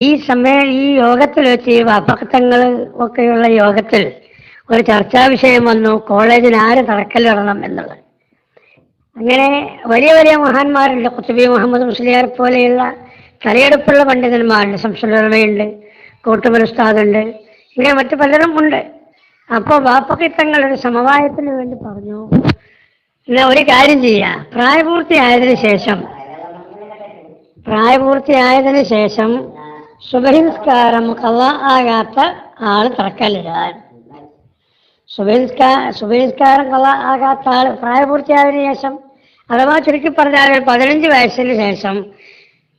ഈ സമയ ഈ യോഗത്തിൽ വെച്ച് വാപ്പക്കത്തങ്ങൾ ഒക്കെയുള്ള യോഗത്തിൽ ഒരു ചർച്ചാ വിഷയം വന്നു കോളേജിന് ആര് തറക്കല്ലിടണം എന്നുള്ളത്. അങ്ങനെ വലിയ വലിയ മഹാന്മാരുണ്ട്. കുത്തുബി മുഹമ്മദ് മുസ്ലിയാർ പോലെയുള്ള തലയെടുപ്പുള്ള പണ്ഡിതന്മാരുണ്ട്. സംശുലമയുണ്ട് കൂട്ടുമൽ ഉസ്താദുണ്ട് ഇങ്ങനെ മറ്റു പലരും ഉണ്ട്. അപ്പോൾ വാപ്പക്കിത്തങ്ങൾ ഒരു സമവായത്തിന് വേണ്ടി പറഞ്ഞു പിന്നെ ഒരു കാര്യം ചെയ്യാം. പ്രായപൂർത്തിയായതിനു ശേഷം പ്രായപൂർത്തിയായതിനു ശേഷം സുബഹിസ്കാരം കള്ള ആകാത്ത ആൾ തറക്കല്ലിടാൻ. സുബഹിസ്കാ സുബഹിസ്കാരം കള്ള ആകാത്ത ആൾ പ്രായപൂർത്തിയായതിനു ശേഷം അഥവാ ചുരുക്കി പറഞ്ഞാൽ പതിനഞ്ച് വയസ്സിന് ശേഷം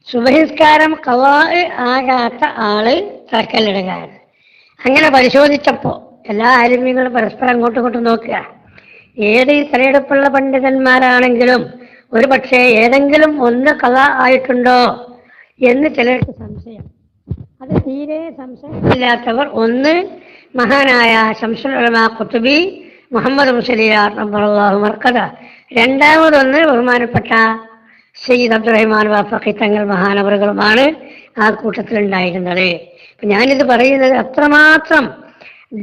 സുബഹിസ്കാരം കള്ള ആകാത്ത ആൾ തറക്കല്ലിടുക അങ്ങനെ പരിശോധിച്ചപ്പോൾ എല്ലാ ആലിമ്യങ്ങളും പരസ്പരം അങ്ങോട്ടും ഇങ്ങോട്ടും നോക്കുക. ഏത് തിരഞ്ഞെടുപ്പുള്ള പണ്ഡിതന്മാരാണെങ്കിലും ഒരു പക്ഷേ ഏതെങ്കിലും ഒന്ന് കഥ ആയിട്ടുണ്ടോ എന്ന് ചിലർക്ക് സംശയം. അത് തീരെ സംശയമില്ലാത്തവർ ഒന്ന് മഹാനായ കുത്തുബി മുഹമ്മദ് മുസലിയാർ രണ്ടാമതൊന്ന് ബഹുമാനപ്പെട്ട സയ്യിദ് അബ്ദുറഹ്മാൻ വാഫക്കി തങ്ങൾ മഹാനവറുകളുമാണ് ആ കൂട്ടത്തിലുണ്ടായിരുന്നത്. ഉണ്ടായിരുന്നത് ഞാനിത് പറയുന്നത് അത്രമാത്രം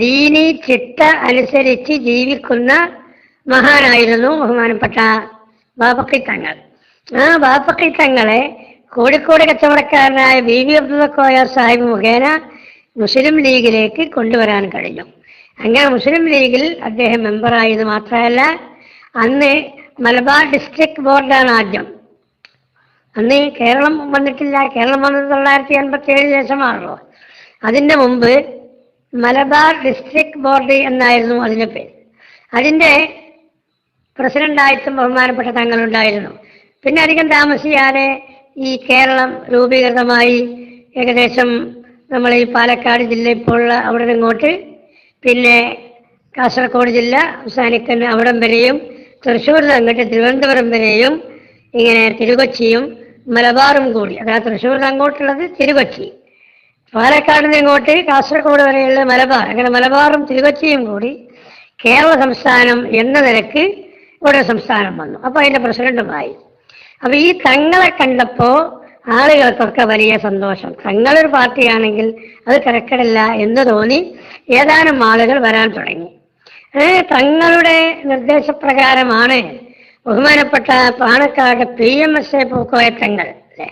ദീനി ചിട്ട അനുസരിച്ച് ജീവിക്കുന്ന മഹാനായിരുന്നു ബഹുമാനപ്പെട്ട തങ്ങൾ. ആ ബാപ്പക്കി തങ്ങളെ കോഴിക്കോട് കച്ചവടക്കാരനായ വി. വി. അബ്ദുൽ കോയ സാഹിബ് മുഖേന മുസ്ലിം ലീഗിലേക്ക് കൊണ്ടുവരാൻ കഴിഞ്ഞു. അങ്ങനെ മുസ്ലിം ലീഗിൽ അദ്ദേഹം മെമ്പറായത് മാത്രമല്ല അന്ന് മലബാർ ഡിസ്ട്രിക്ട് ബോർഡാണ് ആദ്യം. അന്ന് കേരളം വന്നിട്ടില്ല. കേരളം വന്നത് തൊള്ളായിരത്തി എൺപത്തി ഏഴ് ശേഷമാണല്ലോ. അതിന്റെ മുമ്പ് മലബാർ ഡിസ്ട്രിക്ട് ബോർഡ് എന്നായിരുന്നു അതിന്റെ പേര്. അതിന്റെ പ്രസിഡന്റായിട്ടും ബഹുമാനപ്പെട്ട തങ്ങളുണ്ടായിരുന്നു. പിന്നെ അധികം താമസിയാതെ ഈ കേരളം രൂപീകൃതമായി ഏകദേശം നമ്മൾ ഈ പാലക്കാട് ജില്ല ഇപ്പോഴുള്ള അവിടെ ഇങ്ങോട്ട് പിന്നെ കാസർഗോഡ് ജില്ല അവസാനിക്കുന്ന അവിടം വരെയും തൃശ്ശൂർ അങ്ങോട്ട് തിരുവനന്തപുരം വരെയും ഇങ്ങനെ തിരുകൊച്ചിയും മലബാറും കൂടി. അതായത് തൃശ്ശൂർ അങ്ങോട്ടുള്ളത് തിരുകൊച്ചി. പാലക്കാട് നിന്ന് ഇങ്ങോട്ട് കാസർഗോഡ് വരെയുള്ള മലബാർ. അങ്ങനെ മലബാറും തിരുകൊച്ചിയും കൂടി കേരള സംസ്ഥാനം എന്ന നിലയ്ക്ക് ഇവിടെ സംസ്ഥാനം വന്നു. അപ്പോൾ അതിന്റെ പ്രസിഡന്റുമായി അപ്പൊ ഈ തങ്ങളെ കണ്ടപ്പോ ആളുകൾക്കൊക്കെ വലിയ സന്തോഷം. തങ്ങളൊരു പാർട്ടിയാണെങ്കിൽ അത് കിടക്കിടില്ല എന്ന് തോന്നി ഏതാനും ആളുകൾ വരാൻ തുടങ്ങി. തങ്ങളുടെ നിർദ്ദേശപ്രകാരമാണ് ബഹുമാനപ്പെട്ട Panakkad P M S A Pookoya Thangal അല്ലേ?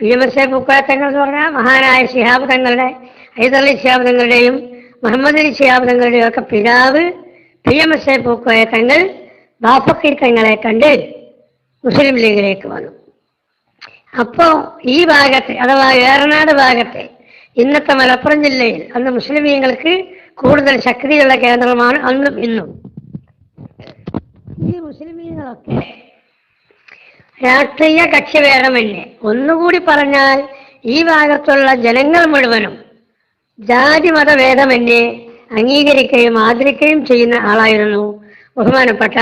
P M S A Pookoya Thangal എന്ന് പറഞ്ഞാൽ മഹാനായ ശിഹാബ് തങ്ങളുടെ ഹൈദരലി ശിഹാബ് തങ്ങളുടെയും മുഹമ്മദ് അലി ശിഹാബ് തങ്ങളുടെയും ഒക്കെ പിതാവ് P M S A Pookoya Thangal ബാപ്പക്കീർ തങ്ങളെ കണ്ട് മുസ്ലിം ലീഗിലേക്ക് വന്നു. അപ്പോ ഈ ഭാഗത്തെ അഥവാ ഏറനാട് ഭാഗത്തെ ഇന്നത്തെ മലപ്പുറം ജില്ലയിൽ അന്ന് മുസ്ലിമീങ്ങൾക്ക് കൂടുതൽ ശക്തിയുള്ള കേന്ദ്രമാണ് അന്നും ഇന്നും. ഈ മുസ്ലിമീങ്ങളൊക്കെ രാഷ്ട്രീയ കക്ഷി വേണമെന്നെ ഒന്നുകൂടി പറഞ്ഞാൽ ഈ ഭാഗത്തുള്ള ജനങ്ങൾ മുഴുവനും ജാതി മത മതഭേദമന്യേ അംഗീകരിക്കുകയും ആദരിക്കുകയും ചെയ്യുന്ന ആളായിരുന്നു ബഹുമാനപ്പെട്ട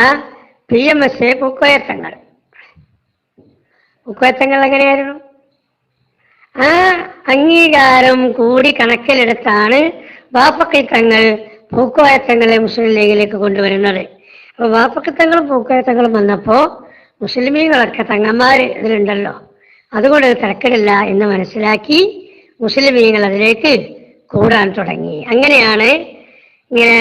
P M S A Pookoya Thangal. Pookoya Thangal എങ്ങനെയായിരുന്നു ആ അംഗീകാരം കൂടി കണക്കിലെടുത്താണ് വാപ്പക്കിത്തങ്ങൾ പൂക്കോയത്തങ്ങളെ മുസ്ലിം ലീഗിലേക്ക് കൊണ്ടുവരുന്നത്. അപ്പൊ വാപ്പക്കിത്തങ്ങളും പൂക്കോയത്തങ്ങളും വന്നപ്പോ മുസ്ലിമീകളൊക്കെ തങ്ങന്മാർ ഇതിലുണ്ടല്ലോ. അതുകൊണ്ട് തിരക്കിടില്ല എന്ന് മനസ്സിലാക്കി മുസ്ലിമീങ്ങൾ അതിലേക്ക് കൂടാൻ തുടങ്ങി. അങ്ങനെയാണ് ഇങ്ങനെ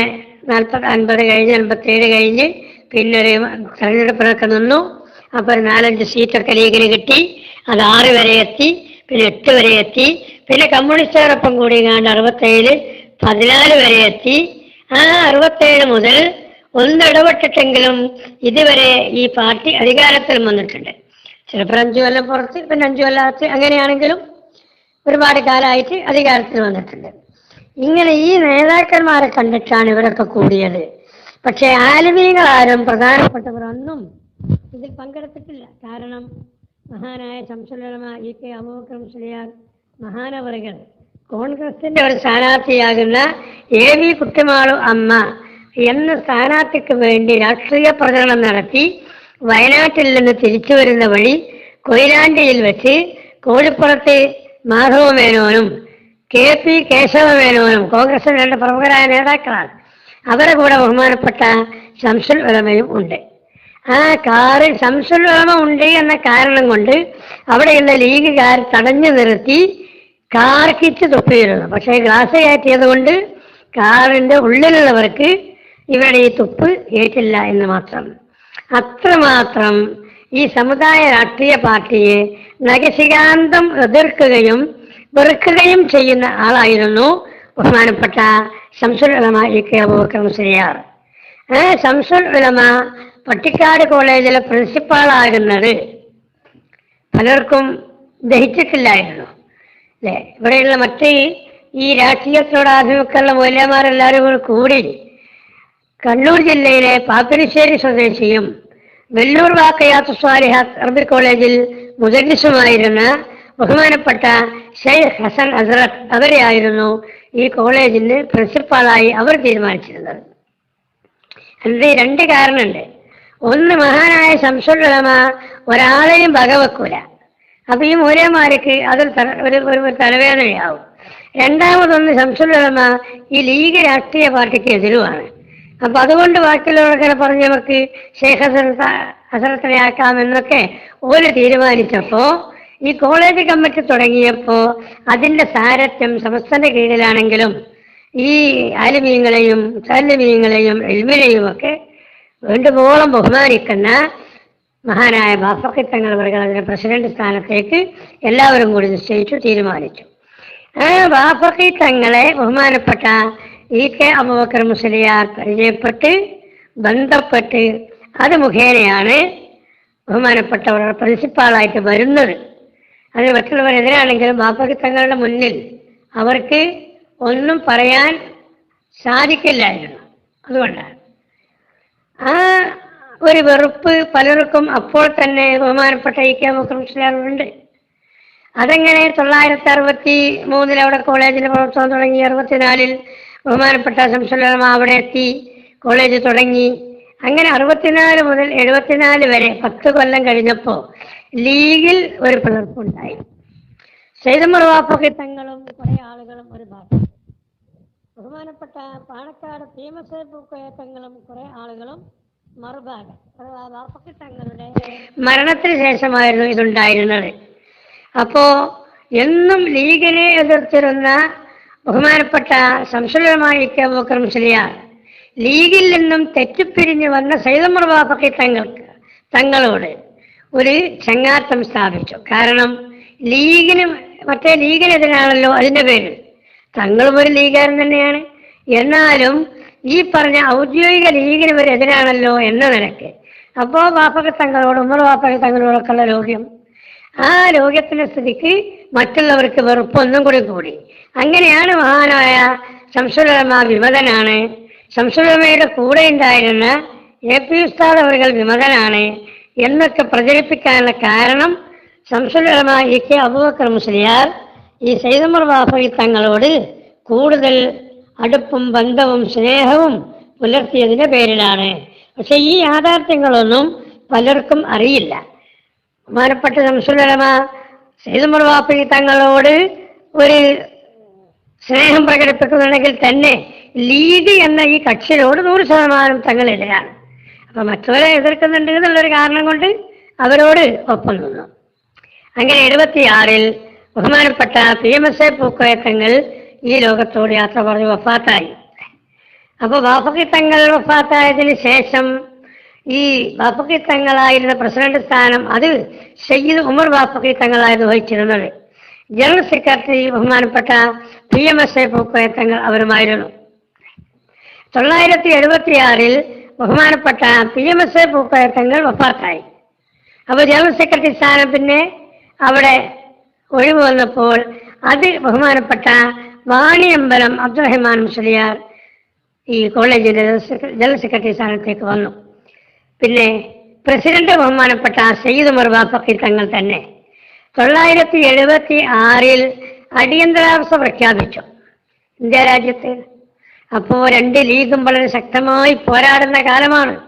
നാൽപ്പത് അൻപത് കഴിഞ്ഞ് അൻപത്തേഴ് കഴിഞ്ഞ് പിന്നൊരു തെരഞ്ഞെടുപ്പിനൊക്കെ നിന്നു. അപ്പൊ നാലഞ്ച് സീറ്റൊക്കെ ലീഗിന് കിട്ടി. അത് ആറ് വരെ എത്തി പിന്നെ എട്ട് വരെ എത്തി. പിന്നെ കമ്മ്യൂണിസ്റ്റുകാരൊപ്പം കൂടി കണ്ട് അറുപത്തേഴിൽ പതിനാല് വരെ എത്തി. ആ അറുപത്തേഴ് മുതൽ ഒന്നിടപെട്ടിട്ടെങ്കിലും ഇതുവരെ ഈ പാർട്ടി അധികാരത്തിൽ വന്നിട്ടുണ്ട്. ചിലപ്പോൾ അഞ്ചു കൊല്ലം പുറത്ത് പിന്നെ അഞ്ചു കൊല്ലത്ത് അങ്ങനെയാണെങ്കിലും ഒരുപാട് കാലമായിട്ട് അധികാരത്തിൽ വന്നിട്ടുണ്ട്. ഇങ്ങനെ ഈ നേതാക്കന്മാരെ കണ്ടിട്ടാണ് ഇവരൊക്കെ കൂടിയത്. പക്ഷേ ആലുവീകളാരും പ്രധാനപ്പെട്ടവർ ഒന്നും ഇതിൽ പങ്കെടുത്തിട്ടില്ല. കാരണം മഹാനായ ശംസുലമ ഇ കെ അബൂബക്കർ മുസ്ലിയാർ മഹാനവറുകൾ. കോൺഗ്രസിന്റെ ഒരു സ്ഥാനാർത്ഥിയാകുന്ന എ വി കുട്ടിമാളു അമ്മ എന്ന സ്ഥാനാർത്ഥിക്ക് വേണ്ടി രാഷ്ട്രീയ പ്രചരണം നടത്തി വയനാട്ടിൽ നിന്ന് തിരിച്ചു വരുന്ന വഴി കൊയിലാണ്ടിയിൽ വെച്ച് കോഴിപ്പുറത്ത് മാധവ മേനോനും കെ പി കേശവ മേനോനും കോൺഗ്രസിന്റെ രണ്ട് പ്രമുഖരായ നേതാക്കളാണ്. അവരെ കൂടെ ബഹുമാനപ്പെട്ട ശംസുൽ ഉലമയും ഉണ്ട്. ആ കാറ് സംശയമ ഉണ്ട് എന്ന കാരണം കൊണ്ട് അവിടെയുള്ള ലീഗുകാർ തടഞ്ഞു നിർത്തി കാർക്കിച്ച് തുപ്പിയിരുന്നു. പക്ഷെ ഗ്ലാസ് കയറ്റിയത് കൊണ്ട് കാറിന്റെ ഉള്ളിലുള്ളവർക്ക് ഇവരുടെ ഈ തുപ്പ് ഏറ്റില്ല എന്ന് മാത്രം. അത്രമാത്രം ഈ സമുദായ രാഷ്ട്രീയ പാർട്ടിയെ നഖശികാന്തം എതിർക്കുകയും വെറുക്കുകയും ചെയ്യുന്ന ആളായിരുന്നു ബഹുമാനപ്പെട്ട ശംസുൽ ഉലമ ഇ കെ അബൂബക്കർ മുസ്ലിയാർ. ശംസുൽ ഉലമ പട്ടിക്കാട് കോളേജിലെ പ്രിൻസിപ്പാളാകുന്നത് പലർക്കും ദഹിച്ചിട്ടില്ലായിരുന്നു. അല്ലേ? ഇവിടെയുള്ള മറ്റ് ഈ രാഷ്ട്രീയത്തോട് ആഭിമുഖ്യമുള്ള മൂല്യമാരെല്ലാവരും കൂടി കൂടി കണ്ണൂർ ജില്ലയിലെ പാപ്പിനിശ്ശേരി സ്വദേശിയും വെല്ലൂർ വാക്കയാത്ത സ്വാലിഹ അറബി കോളേജിൽ മുതലിസുമായിരുന്ന ബഹുമാനപ്പെട്ട ഷെയ്ഖ് ഹസൻ അസറത്ത് അവരെയായിരുന്നു ഈ കോളേജിന് പ്രിൻസിപ്പാളായി അവർ തീരുമാനിച്ചിരുന്നത്. അതിന് രണ്ട് കാരണമുണ്ട്. ഒന്ന് മഹാനായ ശംസുലമ ഒരാളെയും വകവെക്കൂല. അപ്പൊ ഈ മൂലമാർക്ക് അതൊരു ഒരു ഒരു തലവേദനയാവും. രണ്ടാമതൊന്ന് ശംസുലമ ഈ ലീഗ് രാഷ്ട്രീയ പാർട്ടിക്ക് എതിരുമാണ് അപ്പൊ അതുകൊണ്ട് ബാക്കിയുള്ളവർക്കെ പറഞ്ഞ് നമുക്ക് ഷെയ്ഖ് ഹസരത്ത ഹസരത്തിനെ ഓര് തീരുമാനിച്ചപ്പോ ഈ കോളേജ് കമ്മിറ്റി തുടങ്ങിയപ്പോ അതിന്റെ സാരഥ്യം സമസ്തന്റെ കീഴിലാണെങ്കിലും ഈ ആലിമീങ്ങളെയും സാലിമീങ്ങളെയും എൽമിനെയും ഒക്കെ വേണ്ടുവോളം ബഹുമാനിക്കുന്ന മഹാനായ ബാഫക്കി തങ്ങൾ വർഗ അതിന്റെ പ്രസിഡന്റ് സ്ഥാനത്തേക്ക് എല്ലാവരും കൂടി നിശ്ചയിച്ചു തീരുമാനിച്ചു. ബാഫക്കി തങ്ങളെ ബഹുമാനപ്പെട്ട ഇ കെ അബൂബക്കർ മുസ്ലിയാർ പരിചയപ്പെട്ട് ബന്ധപ്പെട്ട് അത് മുഖേനയാണ് ബഹുമാനപ്പെട്ടവർ പ്രിൻസിപ്പാളായിട്ട് വരുന്നത്. അത് മറ്റുള്ളവർ എതിരാണെങ്കിലും ബാപ്പക്കി തങ്ങളുടെ മുന്നിൽ അവർക്ക് ഒന്നും പറയാൻ സാധിക്കില്ലായിരുന്നു. അതുകൊണ്ടാണ്. ആ ഒരു വെറുപ്പ് പലർക്കും അപ്പോൾ തന്നെ ബഹുമാനപ്പെട്ട ഇ കെ മുഖ്യമന്ത്രിയാറുണ്ട് അതെങ്ങനെ തൊള്ളായിരത്തി അറുപത്തി മൂന്നിൽ അവിടെ കോളേജിന്റെ പ്രവർത്തനം തുടങ്ങി അറുപത്തിനാലിൽ ബഹുമാനപ്പെട്ട സംസുലമ അവിടെ എത്തി കോളേജ് തുടങ്ങി. അങ്ങനെ അറുപത്തിനാല് മുതൽ എഴുപത്തിനാല് വരെ പത്ത് കൊല്ലം കഴിഞ്ഞപ്പോൾ ലീഗിൽ ഒരു പിളർപ്പുണ്ടായി. സൈതമറുവാപ്പൊക്കെ തങ്ങളും കുറെ ആളുകളും ഒരു ഭാഗം ബഹുമാനപ്പെട്ട പാണക്കാട് ഭീമസേപ്പുക്കോയ തങ്ങളും കുറെ ആളുകളും മറുഭാഗം. മരണത്തിന് ശേഷമായിരുന്നു ഇതുണ്ടായിരുന്നത്. അപ്പോ എന്നും ലീഗിനെ എതിർത്തിരുന്ന ബഹുമാനപ്പെട്ട സംശയമായി കെ ബക്കർ മുസ്ലിയാർ ലീഗിൽ നിന്നും തെറ്റിപ്പിരിഞ്ഞു വന്ന സൈതമർ തങ്ങൾക്ക് തങ്ങളോട് ഒരു ചങ്ങാത്തം സ്ഥാപിച്ചു. കാരണം ലീഗിന് മറ്റേ ലീഗിനെതിരാണല്ലോ അതിന്റെ പേരിൽ. തങ്ങളും ഒരു ലീഗുകാരൻ തന്നെയാണ്. എന്നാലും ഈ പറഞ്ഞ ഔദ്യോഗിക ലീഗിന് ഒരു എതിരാണല്ലോ എന്ന നിലയ്ക്ക് അപ്പോ വാപ്പക തങ്ങളോട് ഉമ്മർ വാപ്പക തങ്ങളോടൊക്കെ ഉള്ള രോഗ്യം ആ രോഗ്യത്തിന്റെ സ്ഥിതിക്ക് മറ്റുള്ളവർക്ക് വെറുപ്പൊന്നും കൂടി കൂടി. അങ്ങനെയാണ് മഹാനായ ശംസുലമ വിമതനാണ്. ശംസുലമയുടെ കൂടെ ഉണ്ടായിരുന്ന എ പി ഉസ്താദ് അവർ വിമതനാണ് എന്നൊക്കെ പ്രചരിപ്പിക്കാനുള്ള കാരണം ശംസുലമ ഇ കെ അബൂബക്കർ മുസ്ലിയാർ ഈ സൈദമർ ബാഫി തങ്ങളോട് കൂടുതൽ അടുപ്പും ബന്ധവും സ്നേഹവും പുലർത്തിയതിന്റെ പേരിലാണ്. പക്ഷെ ഈ യാഥാർത്ഥ്യങ്ങളൊന്നും പലർക്കും അറിയില്ല. ബഹുമാനപ്പെട്ട സംസ്കൃതമ സൈദമർ ബാഫി തങ്ങളോട് ഒരു സ്നേഹം പ്രകടിപ്പിക്കുന്നുണ്ടെങ്കിൽ തന്നെ ലീഗ് എന്ന ഈ കക്ഷിയോട് നൂറ് ശതമാനം തങ്ങളെതിരാണ് അപ്പൊ മറ്റവരെ എതിർക്കുന്നുണ്ട് എന്നുള്ളൊരു കാരണം കൊണ്ട് അവരോട് ഒപ്പം നിന്നു. അങ്ങനെ എഴുപത്തിയാറിൽ ബഹുമാനപ്പെട്ട പി എം എസ് പൂക്കോയക്കങ്ങൾ ഈ ലോകത്തോട് യാത്ര പറഞ്ഞ് വഫാത്തായി. അപ്പൊ ബാഫക്കി തങ്ങൾ വഫാത്തായതിനു ശേഷം ഈ ബാഫക്കി തങ്ങളായിരുന്ന പ്രസിഡന്റ് സ്ഥാനം അത് സയ്യിദ് ഉമർ ബാഫക്കി തങ്ങളായിരുന്നു വഹിച്ചിരുന്നത്. ജനറൽ സെക്രട്ടറി ബഹുമാനപ്പെട്ട P M S A Pookoya Thangal അവരുമായിരുന്നു. തൊള്ളായിരത്തി എഴുപത്തിയാറിൽ ബഹുമാനപ്പെട്ട P M S A Pookoya Thangal വഫാത്തായി. അപ്പോൾ ജനറൽ സെക്രട്ടറി സ്ഥാനം പിന്നെ അവിടെ ഒഴിവ് വന്നപ്പോൾ അത് ബഹുമാനപ്പെട്ട വാണിയമ്പലം അബ്ദുറഹിമാൻ മുസ്ലിയാർ ഈ കോളേജിന്റെ ജനറൽ സെക്ര- സെക്രട്ടറി സ്ഥാനത്തേക്ക് വന്നു. പിന്നെ പ്രസിഡന്റ് ബഹുമാനപ്പെട്ട സയ്യിദ് ഉമർ ഫക്കീർ തങ്ങൾ തന്നെ തൊള്ളായിരത്തി എഴുപത്തി ആറിൽ അടിയന്തരാവസ്ഥ പ്രഖ്യാപിച്ചു. ഇന്ത്യ രാജ്യത്ത് അപ്പോ രണ്ട് ലീഗും വളരെ ശക്തമായി പോരാടുന്ന കാലമാണ്.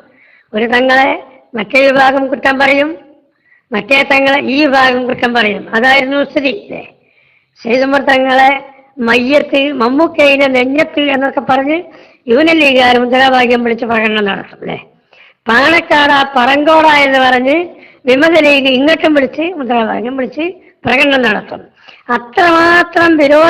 ഒരു തങ്ങളെ മറ്റേ വിഭാഗം കുറ്റം പറയും മറ്റേ തങ്ങളെ ഈ ഭാഗം കുറ്റം പറയും അതായിരുന്നു സ്ഥിതി ശ്രീതുമർ തങ്ങളെ മയ്യത്ത് മമ്മൂക്കയിലെ നെഞ്ഞത്ത് എന്നൊക്കെ പറഞ്ഞ് യൂണിയൻ മുദ്രാഭാഗ്യം വിളിച്ച് പ്രകടനം നടത്തും അല്ലേ? പാണക്കാട് പറങ്കോട എന്ന് പറഞ്ഞ് വിമത ലീഗ് ഇങ്ങോട്ടും വിളിച്ച് മുദ്രാവാക്യം വിളിച്ച് പ്രകടനം നടത്തും അത്രമാത്രം വിരോധ